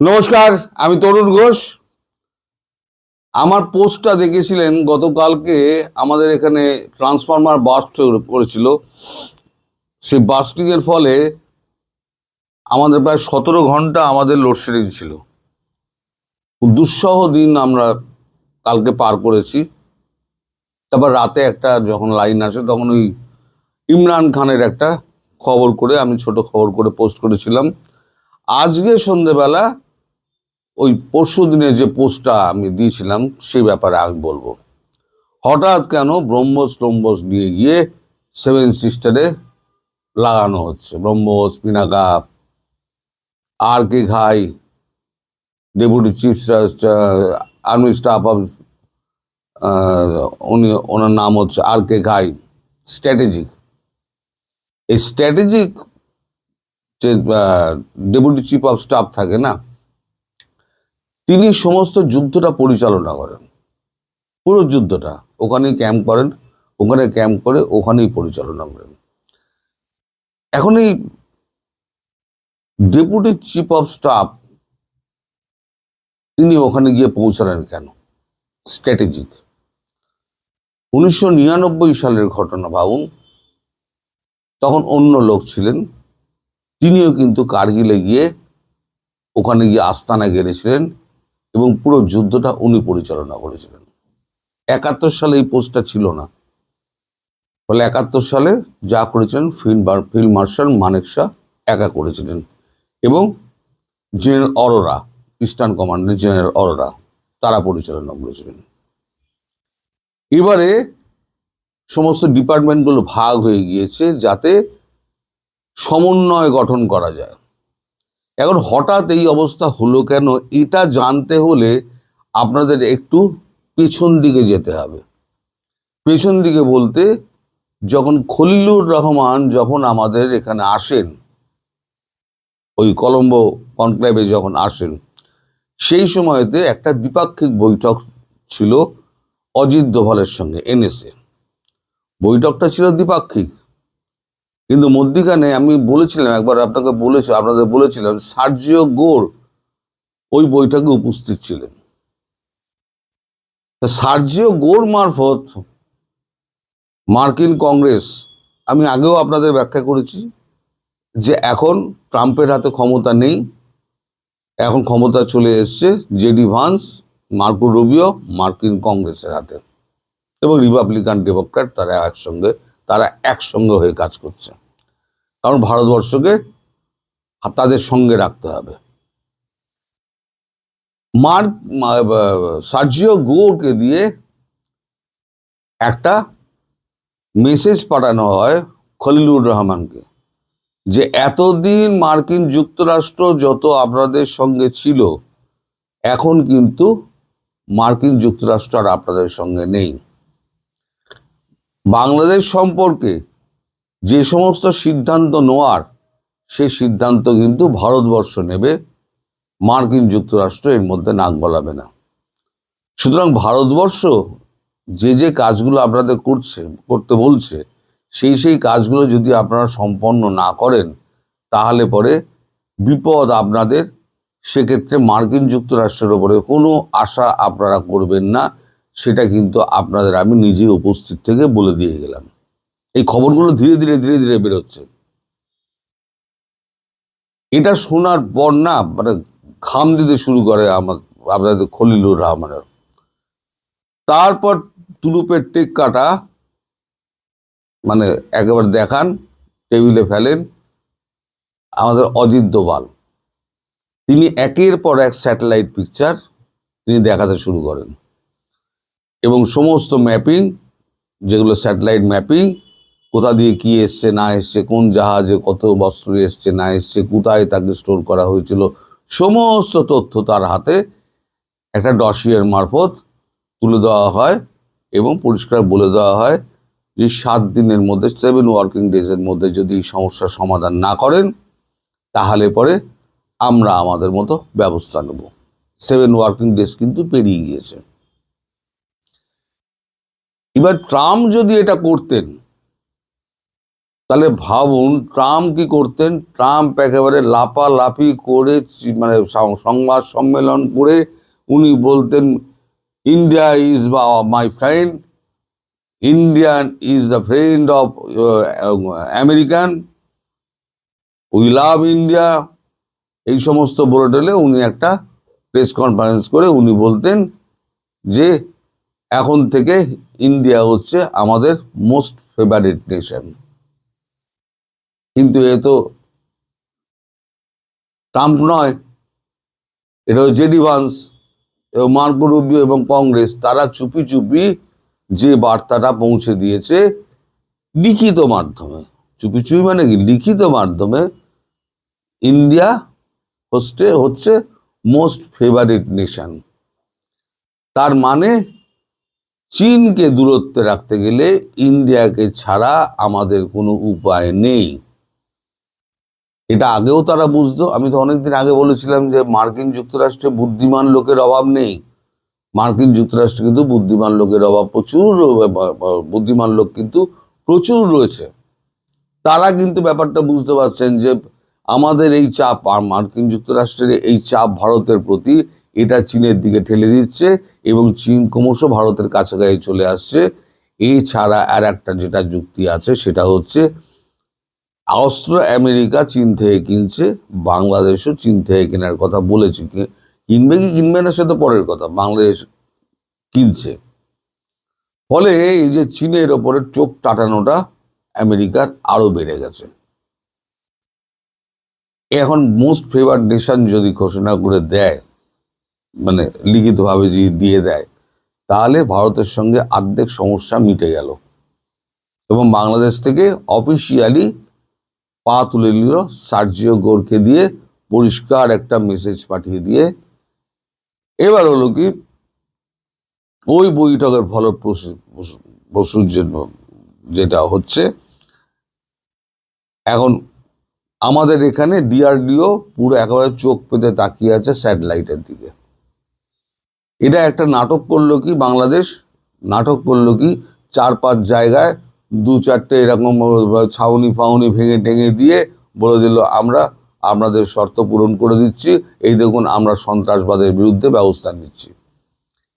নমস্কার, আমি তরুণ ঘোষ। আমার পোস্টটা দেখেছিলেন, গতকালকে আমাদের এখানে ট্রান্সফরমার বাস্ট করেছিল। সেই বাস্টিংয়ের ফলে আমাদের প্রায় সতেরো ঘণ্টা আমাদের লোডশেডিং ছিল। দুঃসহ দিন আমরা কালকে পার করেছি। তারপর রাতে একটা যখন লাইন আসে তখন ওই ইমরান খানের একটা খবর করে, আমি ছোট খবর করে পোস্ট করেছিলাম। আজকে সন্ধেবেলা ওই পরশু দিনে যে পোস্টটা আমি দিয়েছিলাম সে ব্যাপারে আমি বলব। হঠাৎ কেন ব্রহ্মস ট্রম্বস নিয়ে গিয়ে সেভেন সিস্টারে লাগানো হচ্ছে। BrahMos, Pinaka, R K Ghai, deputy chief army staff of উনি, ওনার নাম হচ্ছে আর কে ঘাই, স্ট্র্যাটেজিক। এই স্ট্র্যাটেজিক যে ডেপুটি চিফ অফ স্টাফ থাকে না তিনি সমস্ত যুদ্ধটা পরিচালনা করেন। পুরো যুদ্ধটা ওখানেই ক্যাম্প করেন, ওখানে ক্যাম্প করে ওখানেই পরিচালনা করেন। এখন এই ডেপুটি চিফ অফ স্টাফ তিনি ওখানে গিয়ে পৌঁছালেন কেন? স্ট্র্যাটেজিক উনিশশো নিরানব্বই সালের ঘটনা ভাবুন, তখন অন্য লোক ছিলেন, তিনিও কিন্তু কার্গিলে গিয়ে ওখানে গিয়ে আস্তানা গেড়েছিলেন এবং পুরো যুদ্ধটা উনি পরিচালনা করেছিলেন। একাত্তর সালে এই পোস্টটা ছিল না। ফলে একাত্তর সালে যা করেছিলেন, field field marshal Manek Shaw একা করেছিলেন এবং জেনারেল অরোরা, ইস্টার্ন কমান্ডের জেনারেল অরোরা, তারা পরিচালনা করেছিলেন। এবারে সমস্ত ডিপার্টমেন্টগুলো ভাগ হয়ে গিয়েছে যাতে সমন্বয় গঠন করা যায়। এখন হঠাৎ এই অবস্থা হলো কেন? এটা জানতে হলে আপনাদের একটু পেছন দিকে যেতে হবে। পেছন দিকে বলতে, যখন খলিলুর রহমান যখন আমাদের এখানে আসেন, ওই কলম্বো কনক্লেভে যখন আসেন, সেই সময়তে একটা দ্বিপাক্ষিক বৈঠক ছিল অজিত দোভালের সঙ্গে, এনএসএ। বৈঠকটা ছিল দ্বিপাক্ষিক। কিন্তু মধ্যিখানে আমি বলেছিলাম, একবার আপনাকে বলেছি আপনাদের বলেছিলাম, সার্জিও গোর ওই বৈঠকে উপস্থিত ছিলেন। সার্জিও গোর মারফত মার্কিন কংগ্রেস, আমি আগেও আপনাদের ব্যাখ্যা করেছি যে এখন ট্রাম্পের হাতে ক্ষমতা নেই। এখন ক্ষমতা চলে এসছে জেডি ভান্স, মার্কো রুবিও, মার্কিন কংগ্রেসের হাতে। এবং রিপাবলিকান ডেমোক্র্যাট, তারা একসঙ্গে তারা একসঙ্গে হয়ে কাজ করছে। কারণ ভারতবর্ষকে তাদের সঙ্গে রাখতে হবে। মার্ক সার্জিও গোকে দিয়ে একটা মেসেজ পাঠানো হয় খলিলুর রহমানকে যে, এতদিন মার্কিন যুক্তরাষ্ট্র যত আপনাদের সঙ্গে ছিল, এখন কিন্তু মার্কিন যুক্তরাষ্ট্র আর আপনাদের সঙ্গে নেই। বাংলাদেশ সম্পর্কে যে সমস্ত সিদ্ধান্ত নেওয়ার সেই সিদ্ধান্ত কিন্তু ভারতবর্ষ নেবে, মার্কিন যুক্তরাষ্ট্র এর মধ্যে নাক গলাবে না। সুতরাং ভারতবর্ষ যে যে কাজগুলো আপনাদের করছে, করতে বলছে, সেই সেই কাজগুলো যদি আপনারা সম্পন্ন না করেন, তাহলে পরে বিপদ আপনাদের, সেক্ষেত্রে মার্কিন যুক্তরাষ্ট্রের ওপরে কোনো আশা আপনারা করবেন না। সেটা কিন্তু আপনাদের আমি নিজে উপস্থিত থেকে বলে দিয়ে গেলাম। এই খবরগুলো ধীরে ধীরে ধীরে ধীরে বেরোচ্ছে। এটা শোনার পর না মানে ঘাম দিতে শুরু করে আমার, আপনাদের খলিলুর রহমানের। তারপর তুলুপের টেক কাটা মানে একেবারে দেখান, টেবিলে ফেলেন আমাদের অজিত দোবাল। তিনি একের পর এক স্যাটেলাইট পিকচার তিনি দেখাতে শুরু করেন। এবং সমস্ত ম্যাপিং, যেগুলো স্যাটেলাইট ম্যাপিং, কোথা দিয়ে কি এসছে, না এসছে, কোন জাহাজে কত বস্ত্র এসছে, না এসছে, কোথায় তাকে স্টোর করা হয়েছিল, সমস্ত তথ্য তার হাতে একটা ডসিয়ার মারফত তুলে দেওয়া হয় এবং পরিষ্কার বলে দেওয়া হয় যে সাত দিনের মধ্যে সেভেন ওয়ার্কিং ডেজের মধ্যে যদি সমস্যার সমাধান না করেন, তাহলে পরে আমরা আমাদের মতো ব্যবস্থা নেব। সেভেন ওয়ার্কিং ডেজ কিন্তু পেরিয়ে গিয়েছে। এবার ট্রাম্প যদি এটা করতেন, তাহলে ভাবুন ট্রাম্প কি করতেন? ট্রাম্প একেবারে লাপালাপি করে মানে সংবাদ সম্মেলন করে উনি বলতেন ইন্ডিয়া ইজ বা my friend Indian is the friend of American we love India এই সমস্ত বলে উনি একটা প্রেস কনফারেন্স করে উনি বলতেন যে এখন থেকে ইন্ডিয়া হচ্ছে আমাদের মোস্ট ফেভারিট নেশন কিন্তু এ তো ট্রাম্প নয়, এটা হচ্ছে জেডি ভান্স এবং মার্কো রুবিও এবং কংগ্রেস তারা চুপি চুপি যে বার্তাটা পৌঁছে দিয়েছে লিখিত মাধ্যমে। চুপি চুপি মানে কি? লিখিত মাধ্যমে ইন্ডিয়া হচ্ছে হচ্ছে মোস্ট ফেভারিট নেশন তার মানে চীনকে দূরত্বে রাখতে গেলে ইন্ডিয়াকে ছাড়া আমাদের কোনো উপায় নেই। এটা আগেও তারা বুঝতো। আমি তো অনেকদিন আগে বলেছিলাম যে মার্কিন যুক্তরাষ্ট্রে বুদ্ধিমান লোকের অভাব নেই। মার্কিন যুক্তরাষ্ট্রে কিন্তু বুদ্ধিমান লোকের অভাব প্রচুর বুদ্ধিমান লোক কিন্তু প্রচুর রয়েছে। তারা কিন্তু ব্যাপারটা বুঝতে পারছেন যে আমাদের এই চাপ, আর মার্কিন যুক্তরাষ্ট্রের এই চাপ ভারতের প্রতি এটা চীনের দিকে ঠেলে দিচ্ছে এবং চীন ক্রমশ ভারতের কাছাকাছি চলে আসছে। এছাড়া আর একটা যেটা যুক্তি আছে, সেটা হচ্ছে অস্ত্র আমেরিকা চীন থেকে কিনছে, বাংলাদেশও চীন থেকে কেনার কথা বলেছে। কিনবে কি কিনবে না, সে তো পরের কথা, বাংলাদেশ কিনছে। ফলে এই যে চীনের ওপরে চোখ টাটানোটা আমেরিকার আরও বেড়ে গেছে। এখন মোস্ট ফেভার নেশন যদি ঘোষণা করে দেয় মানে লিখিতভাবে যদি দিয়ে দেয়, তাহলে ভারতের সঙ্গে অর্ধেক সমস্যা মিটে গেল। এবং বাংলাদেশ থেকে অফিসিয়ালি পা তুলে নিল সার্জিও গোরকে দিয়ে, পরিষ্কার একটা মেসেজ পাঠিয়ে দিয়ে। এবার হলো কি, ওই বৈঠকের ফল ফলপ্রসূর জন্য যেটা হচ্ছে, এখন আমাদের এখানে ডিআরডিও পুরো একেবারে চোখ পেতে তাকিয়ে আছে স্যাটেলাইটের দিকে। এটা একটা নাটক করল কি বাংলাদেশ? নাটক করল কি? চার পাঁচ জায়গায় দু চারটে এরকম ছাউনি ফাউনি ভেঙে টেঙে দিয়ে বলে দিল, আমরা আপনাদের শর্ত পূরণ করে দিচ্ছি। এই দেখুন, আমরা সন্ত্রাসবাদের বিরুদ্ধে ব্যবস্থা নিচ্ছি।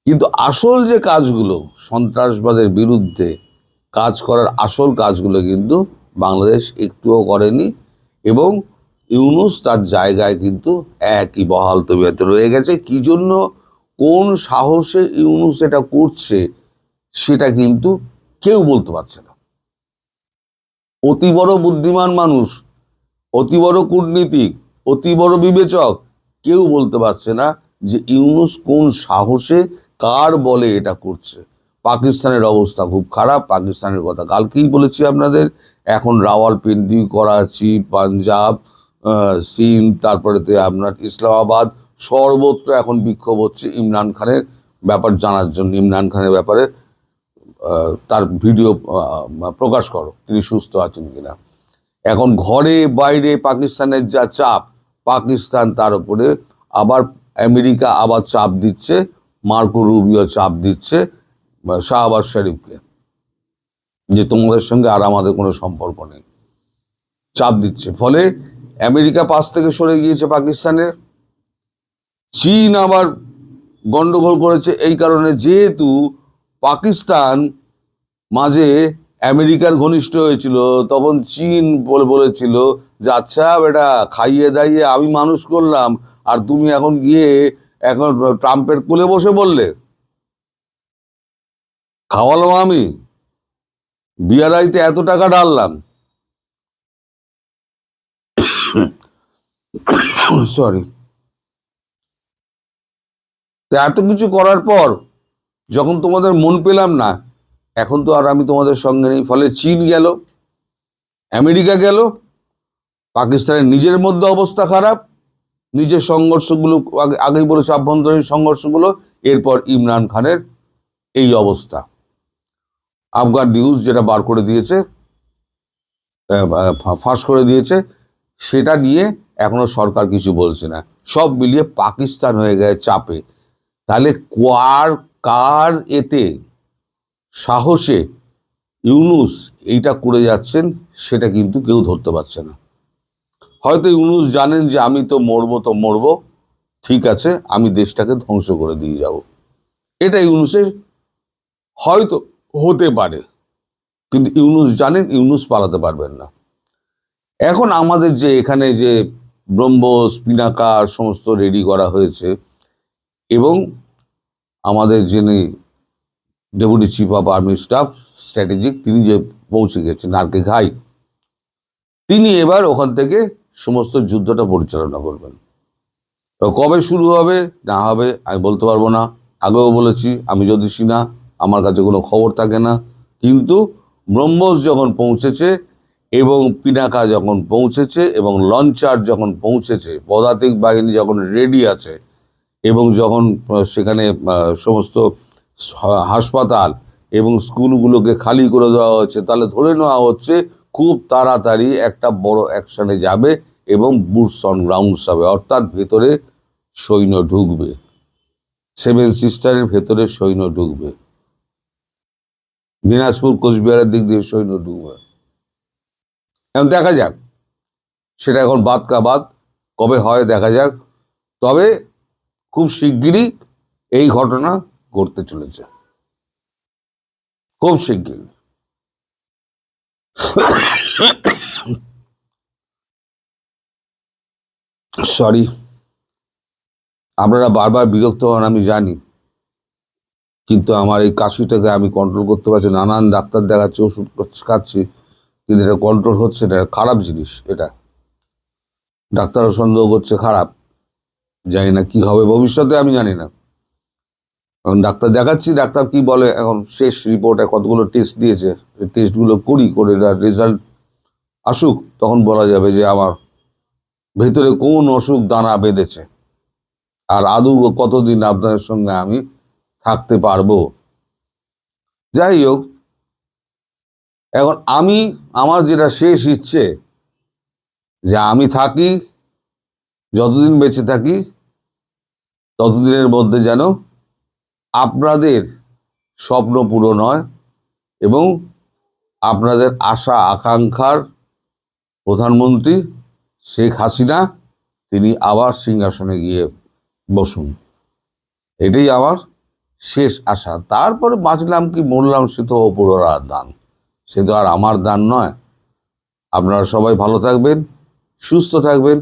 কিন্তু আসল যে কাজগুলো, সন্ত্রাসবাদের বিরুদ্ধে কাজ করার আসল কাজগুলো কিন্তু বাংলাদেশ একটুও করেনি এবং ইউনুস তার জায়গায় কিন্তু একই বহাল তবিয়তে রয়ে গেছে। কি জন্য? কোন সাহসে ইউনুস এটা করছে সেটা কিন্তু কেউ বলতে পারছে না। অতি বড় বুদ্ধিমান মানুষ অতি বড় কূটনীতিক অতি বড় বিবেচক কেউ বলতে পারছে না যে ইউনুস কোন সাহসে কার বলে এটা করছে। পাকিস্তানের অবস্থা খুব খারাপ পাকিস্তানের কথা কালকেই বলেছি আপনাদের। এখন রাওয়ালপিন্ডি করাচি পাঞ্জাব আহ, সিন্ধ তারপরে আপনার ইসলামাবাদ সর্বত্র এখন বিক্ষোভ হচ্ছে ইমরান খানের ব্যাপার জানার জন্য, ইমরান খানের ব্যাপারে তার ভিডিও প্রকাশ করো, তিনি সুস্থ আছেন কিনা। এখন ঘরে বাইরে পাকিস্তানের যা চাপ, পাকিস্তান তার উপরে আবার আমেরিকা আবার চাপ দিচ্ছে, মার্কো রুবিও চাপ দিচ্ছে শাহবাজ শরীফকে, যে তোমাদের সঙ্গে আর আমাদের কোনো সম্পর্ক নেই। চাপ দিচ্ছে। ফলে আমেরিকা পাশ থেকে সরে গিয়েছে পাকিস্তানের। চীন আবার গন্ডগোল করেছে এই কারণে যেহেতু পাকিস্তান মাঝে আমেরিকার ঘনিষ্ঠ হয়েছিল, তখন চীন বলে বলেছিল যে আচ্ছা বেটা, খাইয়ে দাইয়ে আমি মানুষ করলাম, আর তুমি এখন গিয়ে এখন ট্রাম্পের কোলে বসে বললে। খাওয়ালাম আমি। বিয়ারাইতে এত টাকা ডাললাম সরি তো এত কিছু করার পর যখন তোমাদের মন পেলাম না, এখন তো আর আমি তোমাদের সঙ্গে নেই। ফলে চীন গেল, আমেরিকা গেল, পাকিস্তানের নিজের মধ্যে অবস্থা খারাপ, নিজের সংঘর্ষগুলো আগে, আগেই বলেছে আভ্যন্তরীণ সংঘর্ষগুলো, এরপর ইমরান খানের এই অবস্থা। আফগান নিউজ যেটা বার করে দিয়েছে ফাঁস করে দিয়েছে, সেটা নিয়ে এখনও সরকার কিছু বলছে না। সব মিলিয়ে পাকিস্তান হয়ে গেছে চাপে। তাহলে কার কার এতে সাহসে ইউনুস এইটা করে যাচ্ছেন, সেটা কিন্তু কেউ ধরতে পারছে না। হয়তো ইউনুস জানেন যে আমি তো মরবো তো মরবো, ঠিক আছে, আমি দেশটাকে ধ্বংস করে দিয়ে যাব। এটা ইউনুসের হয়তো হতে পারে, কিন্তু ইউনুস জানেন, ইউনুস পালাতে পারবেন না। এখন আমাদের যে এখানে যে ব্রহ্মস, পিনাকার, সমস্ত রেডি করা হয়েছে এবং আমাদের যিনি deputy chief of army staff, strategic, তিনি যে পৌঁছে গেছেন, নারকে ঘাই, তিনি এবার ওখান থেকে সমস্ত যুদ্ধটা পরিচালনা করবেন। তো কবে শুরু হবে, না হবে, আমি বলতে পারব না। আগেও বলেছি, আমি যদি না আমার কাছে কোনো খবর থাকে না। কিন্তু ব্রহ্মস যখন পৌঁছেছে এবং পিনাকা যখন পৌঁছেছে এবং লঞ্চার যখন পৌঁছেছে, পদাতিক বাহিনী যখন রেডি আছে এবং যখন সেখানে সমস্ত হাসপাতাল এবং স্কুলগুলোকে খালি করে দেওয়া হচ্ছে, তাহলে ধরে নেওয়া হচ্ছে খুব তাড়াতাড়ি একটা বড় অ্যাকশানে যাবে এবং বুটস অন গ্রাউন্ডস হবে, অর্থাৎ ভেতরে সৈন্য ঢুকবে। সেভেন সিস্টারের ভেতরে সৈন্য ঢুকবে। দিনাজপুর, কোচবিহারের দিক দিয়ে সৈন্য ঢুকবে। এখন দেখা যাক, সেটা এখন বাদ কা বাদ, কবে হয় দেখা যাক। তবে খুব শিগগিরই এই ঘটনা ঘটতে চলেছে। খুব শিগগিরই। সরি, আপনারা বারবার বিরক্ত হন, আমি জানি। কিন্তু আমার এই কাশিটাকে আমি কন্ট্রোল করতে পারছি নানান ডাক্তার দেখাচ্ছি, ওষুধ খাচ্ছি- কিন্তু এটা কন্ট্রোল হচ্ছে না খারাপ জিনিস এটা। ডাক্তারও সন্দেহ করছে, খারাপ। জানি না কি হবে ভবিষ্যতে, আমি জানি না। এখন ডাক্তার দেখাচ্ছি, ডাক্তার কি বলে, এখন শেষ রিপোর্টে কতগুলো টেস্ট দিয়েছে টেস্টগুলো করি, করে রেজাল্ট আসুক, তখন বলা যাবে যে আমার ভেতরে কোন অসুখ দানা বেঁধেছে, আর আদৌ কতদিন আপনাদের সঙ্গে আমি থাকতে পারব। যাই হোক, এখন আমি, আমার যেটা শেষ ইচ্ছে, যে আমি থাকি যতদিন বেঁচে থাকি, ততদিনের মধ্যে যেন আপনাদের স্বপ্ন পূরণ হয় এবং আপনাদের আশা, আকাঙ্ক্ষার প্রধানমন্ত্রী শেখ হাসিনা, তিনি আবার সিংহাসনে গিয়ে বসুন। এটাই আমার শেষ আশা। তারপরে বাঁচলাম কি, মরলাম, সে তো অপুরার দান। সে তো আর আমার দান নয়। আপনারা সবাই ভালো থাকবেন, সুস্থ থাকবেন।